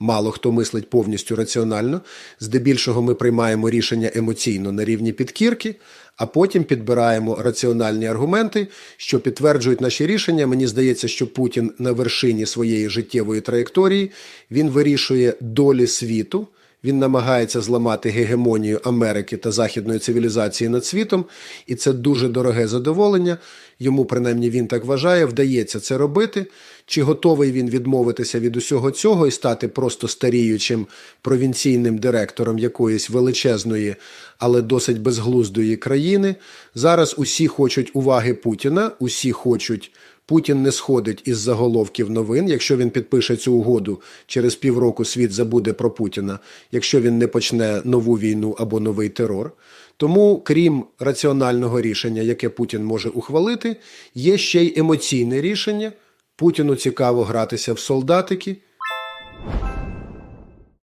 Мало хто мислить повністю раціонально. Здебільшого ми приймаємо рішення емоційно на рівні підкірки, а потім підбираємо раціональні аргументи, що підтверджують наші рішення. Мені здається, що Путін на вершині своєї життєвої траєкторії він вирішує долі світу. Він намагається зламати гегемонію Америки та західної цивілізації над світом, і це дуже дороге задоволення. Йому, принаймні, він так вважає, вдається це робити. Чи готовий він відмовитися від усього цього і стати просто старіючим провінційним директором якоїсь величезної, але досить безглуздої країни? Зараз усі хочуть уваги Путіна, усі хочуть. Путін не сходить із заголовків новин. Якщо він підпише цю угоду, через півроку світ забуде про Путіна, якщо він не почне нову війну або новий терор. Тому, крім раціонального рішення, яке Путін може ухвалити, є ще й емоційне рішення. Путіну цікаво гратися в солдатики.